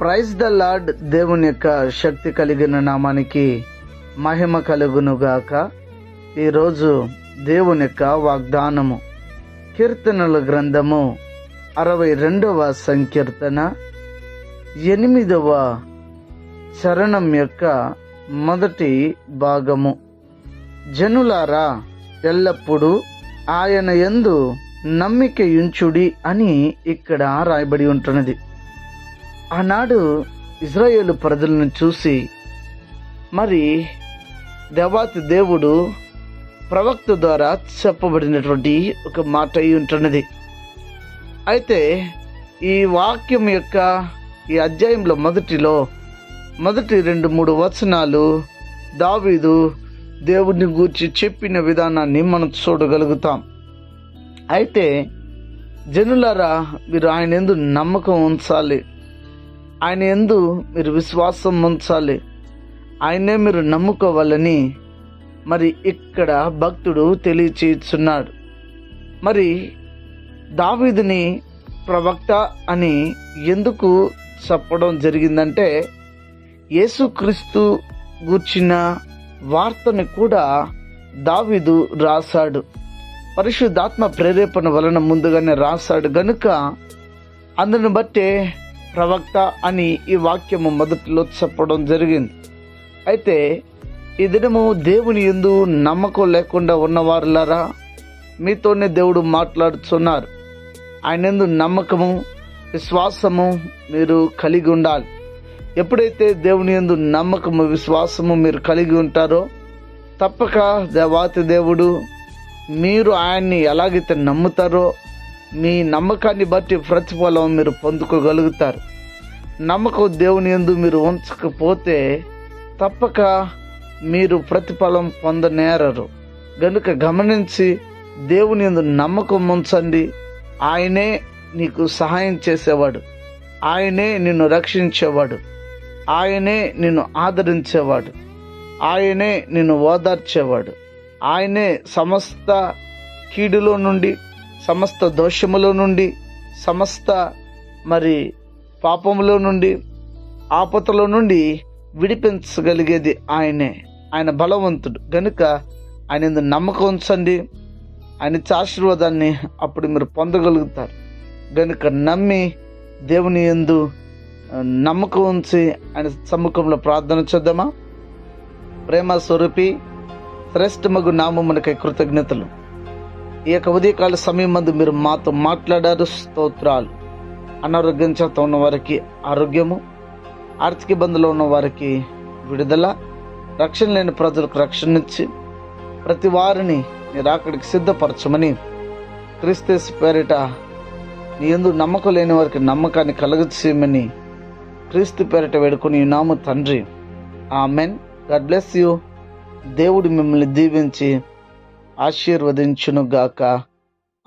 Praise the lord దేవుని యొక్క శక్తి కలిగిన నామానికి మహిమ కలుగునుగాక. ఈరోజు దేవుని యొక్క వాగ్దానము కీర్తనల గ్రంథము అరవై రెండవ సంకీర్తన ఎనిమిదవ చరణం యొక్క మొదటి భాగము. జనులారా ఎల్లప్పుడూ ఆయన యందు నమ్మికయుంచుడి అని ఇక్కడ రాయబడి ఉంటున్నది. ఆనాడు ఇజ్రాయేల్ ప్రజలను చూసి మరి దేవాతి దేవుడు ప్రవక్త ద్వారా చెప్పబడినటువంటి ఒక మాట అయి ఉంటున్నది. అయితే ఈ వాక్యం యొక్క ఈ అధ్యాయంలో మొదటిలో మొదటి రెండు మూడు వచనాలు దావీదు దేవుడిని గూర్చి చెప్పిన విధానాన్ని మనం చూడగలుగుతాం. అయితే జనులారా మీరు ఆయన ఎందు నమ్మకం ఉంచాలి. ఆయన ఎందు మీరు విశ్వాసం ఉంచాలి. ఆయనే మీరు నమ్ముకోవాలని మరి ఇక్కడ భక్తుడు తెలియచేస్తున్నాడు. మరి దావీదుని ప్రవక్త అని ఎందుకు చెప్పడం జరిగిందంటే యేసుక్రీస్తు గూర్చిన వార్తను కూడా దావీదు రాశాడు. పరిశుద్ధాత్మ ప్రేరేపణ వలన ముందుగానే రాశాడు. గనుక అందుని బట్టే ప్రవక్త అని ఈ వాక్యము మొదటిలో చెప్పడం జరిగింది. అయితే ఈ దినము దేవుని ఎందు నమ్మకం లేకుండా ఉన్నవారులారా మీతోనే దేవుడు మాట్లాడుతున్నారు ఆయన ఎందు నమ్మకము విశ్వాసము మీరు కలిగి ఉండాలి. ఎప్పుడైతే దేవుని ఎందు నమ్మకము విశ్వాసము మీరు కలిగి ఉంటారో తప్పక దేవాతి దేవుడు మీరు ఆయన్ని ఎలాగైతే నమ్ముతారో మీ నమ్మకాన్ని బట్టి ప్రతిఫలం మీరు పొందుకోగలుగుతారు. నమ్మకం దేవుని ఎందు మీరు ఉంచకపోతే తప్పక మీరు ప్రతిఫలం పొందనేరరు. గనుక గమనించి దేవుని ఎందు నమ్మకం ఉంచండి. ఆయనే నీకు సహాయం చేసేవాడు. ఆయనే నిన్ను రక్షించేవాడు. ఆయనే నిన్ను ఆదరించేవాడు. ఆయనే నిన్ను ఓదార్చేవాడు. ఆయనే సమస్త కీడులో నుండి సమస్త దోషములో నుండి సమస్త మరి పాపములో నుండి ఆపతలో నుండి విడిపించగలిగేది ఆయనే. ఆయన బలవంతుడు. గనుక ఆయన ఎందు నమ్మకం ఉంచండి. ఆయన ఆశీర్వాదాన్ని అప్పుడు మీరు పొందగలుగుతారు. గనుక నమ్మి దేవుని ఎందు నమ్మకం ఉంచి ఆయన సమ్ముఖంలో ప్రార్థన చేద్దామా? ప్రేమ స్వరూపి శ్రేష్టమగు నామమునకై కృతజ్ఞతలు. ఈ యొక్క ఉదయకాల సమయం మందు మీరు మాతో మాట్లాడారు. స్తోత్రాలు. అనారోగ్యం చేత ఉన్న వారికి ఆరోగ్యము ఆర్థిక ఇబ్బందులు ఉన్న వారికి విడుదల రక్షణ లేని ప్రజలకు రక్షణ ఇచ్చి ప్రతి వారిని మీరు అక్కడికి సిద్ధపరచమని క్రీస్తేసు పేరిట నీ ఎందు నమ్మకం లేని వారికి నమ్మకాన్ని కలగచేయమని క్రీస్తు పేరిట వేడుకొని నాము తండ్రి. ఆమెన్. God bless you. దేవుడు మిమ్మల్ని దీవించి ఆశీర్వదించును గాక